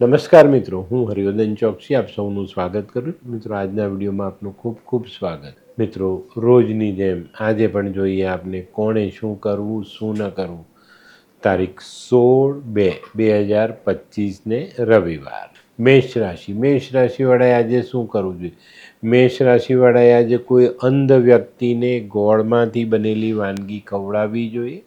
નમસ્કાર મિત્રો, હું હરિવર્ધન ચોકસી આપ સૌનું સ્વાગત કરું છું. મિત્રો, આજના વિડીયોમાં આપનું ખૂબ ખૂબ સ્વાગત. મિત્રો, રોજની જેમ આજે પણ જોઈએ આપને કોણે શું કરવું, શું ન કરવું. તારીખ સોળ બે બે હજાર પચીસને રવિવાર. મેષ રાશિ, મેષ રાશિવાળાએ આજે શું કરવું જોઈએ? મેષ રાશિવાળાએ આજે કોઈ અંધ વ્યક્તિને ગોળમાંથી બનેલી વાનગી ખવડાવવી જોઈએ?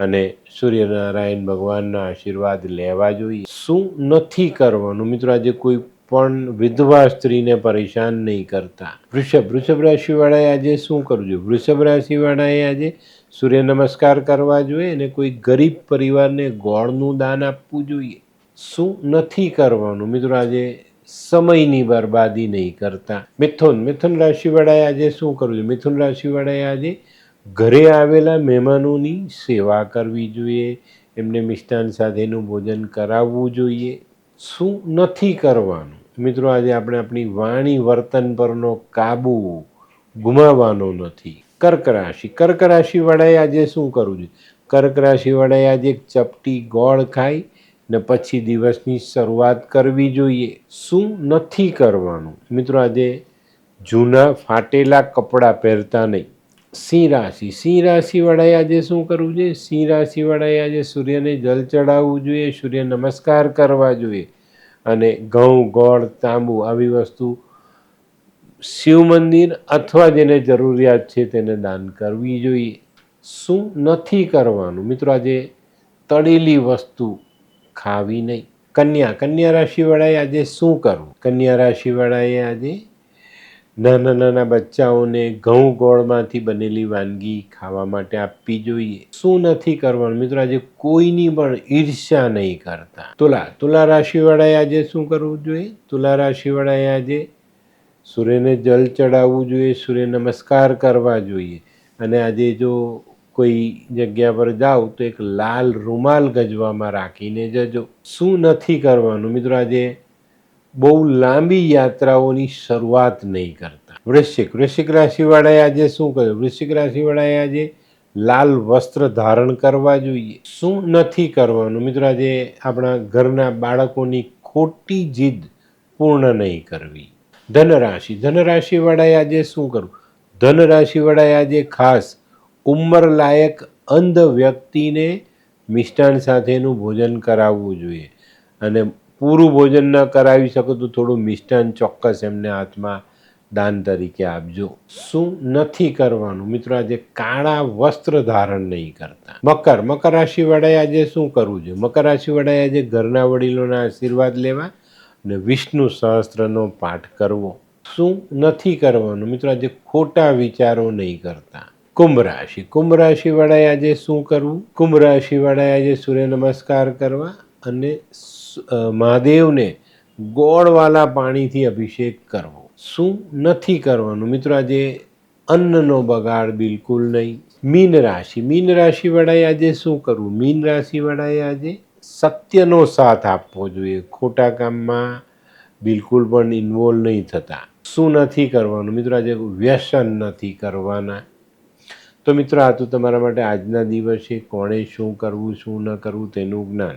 અને સૂર્યનારાયણ ભગવાનના આશીર્વાદ લેવા જોઈએ. શું નથી કરવાનું? મિત્રો, આજે કોઈ પણ વિધવા સ્ત્રીને પરેશાન નહીં કરતા. વૃષભ વૃષભ રાશિવાળાએ આજે શું કરવું જોઈએ? વૃષભ રાશિવાળાએ આજે સૂર્ય નમસ્કાર કરવા જોઈએ અને કોઈ ગરીબ પરિવારને ગોળનું દાન આપવું જોઈએ. શું નથી કરવાનું? મિત્રો, આજે સમયની બરબાદી નહીં કરતા. મિથુન મિથુન રાશિવાળાએ આજે શું કરવું જોઈએ? મિથુન રાશિવાળાએ આજે ઘરે આવેલા મહેમાનોની સેવા કરવી જોઈએ, એમને મિષ્ટાન સાથેનું ભોજન કરાવવું જોઈએ. શું નથી કરવાનું? મિત્રો, આજે આપણે આપણી વાણી વર્તન પરનો કાબુ ગુમાવવાનો નથી. કર્ક રાશિ. કર્ક રાશિવાળાએ આજે શું કરવું જોઈએ? કર્ક રાશિવાળાએ આજે એક ચપટી ગોળ ખાઈ ને પછી દિવસની શરૂઆત કરવી જોઈએ. શું નથી કરવાનું? મિત્રો, આજે જૂના ફાટેલા કપડાં પહેરતા નહીં. સિંહ રાશિ. સિંહ રાશિવાળાએ આજે શું કરવું જોઈએ? સિંહ રાશિવાળાએ આજે સૂર્યને જલ ચડાવવું જોઈએ, સૂર્ય નમસ્કાર કરવા જોઈએ અને ઘઉં, ગોળ, તાંબુ આવી વસ્તુ શિવ મંદિર અથવા જેને જરૂરિયાત છે તેને દાન કરવી જોઈએ. શું નથી કરવાનું? મિત્રો, આજે તળેલી વસ્તુ ખાવી નહીં. કન્યા. કન્યા રાશિવાળાએ આજે શું કરવું? કન્યા રાશિવાળાએ આજે નાના નાના બચ્ચાઓને ઘઉં ગોળમાંથી બનેલી વાનગી ખાવા માટે આપવી જોઈએ. શું નથી કરવાનું? મિત્રો, આજે કોઈની પણ ઈર્ષ્યા નહીં કરતા. તુલા તુલા રાશિવાળાએ આજે શું કરવું જોઈએ? તુલા રાશિવાળાએ આજે સૂર્યને જલ ચડાવવું જોઈએ, સૂર્ય નમસ્કાર કરવા જોઈએ. અને આજે જો કોઈ જગ્યા પર જાઓ, તો એક લાલ રૂમાલ ગજવામાં રાખીને જજો. શું નથી કરવાનું? મિત્રો, આજે બહુ લાંબી યાત્રાઓની શરૂઆત નહીં કરતા. વૃશ્ચિક વૃશ્ચિક રાશિવાળાએ આજે શું કર્યું વૃશ્ચિક રાશિવાળાએ આજે લાલ વસ્ત્ર ધારણ કરવા જોઈએ. શું નથી કરવાનું? મિત્રો, આજે આપણા ઘરના બાળકોની ખોટી જીદ પૂર્ણ નહીં કરવી. ધનરાશિ, ધનરાશિવાળાએ આજે શું કરવું? ધનરાશિવાળાએ આજે ખાસ ઉંમરલાયક અંધ વ્યક્તિને મિષ્ટાન સાથેનું ભોજન કરાવવું જોઈએ. અને પૂરું ભોજન ન કરાવી શકો તો થોડું મિષ્ટાન ચોક્કસ એમને હાથમાં દાન તરીકે આપજો. શું નથી કરવાનું? મિત્રો, આજે કાળા વસ્ત્ર ધારણ નહીં કરતા. મકર મકર રાશિવાળાએ આજે શું કરવું જોઈએ? મકર રાશિવાળાએ આજે ઘરના વડીલોના આશીર્વાદ લેવા અને વિષ્ણુ સહસ્ત્રનો પાઠ કરવો. શું નથી કરવાનું? મિત્રો, આજે ખોટા વિચારો નહીં કરતા. કુંભ રાશિ. કુંભ રાશિવાળાએ આજે શું કરવું? કુંભ રાશિવાળાએ આજે સૂર્ય નમસ્કાર કરવા અને મહાદેવને ગોળવાલા પાણીથી અભિષેક કરવો. શું નથી કરવાનું? મિત્રો, આજે અન્નનો બગાડ બિલકુલ નહીં. મીન રાશિ. મીન રાશિવાળાએ આજે શું કરવું? મીન રાશિવાળાએ આજે સત્યનો સાથ આપવો જોઈએ. ખોટા કામમાં બિલકુલ પણ ઇન્વોલ્વ નહીં થતા. શું નથી કરવાનું? મિત્રો, આજે વ્યસન નથી કરવાના. તો મિત્રો, આ તો તમારા માટે આજના દિવસે કોણે શું કરવું, શું ન કરવું તેનું જ્ઞાન.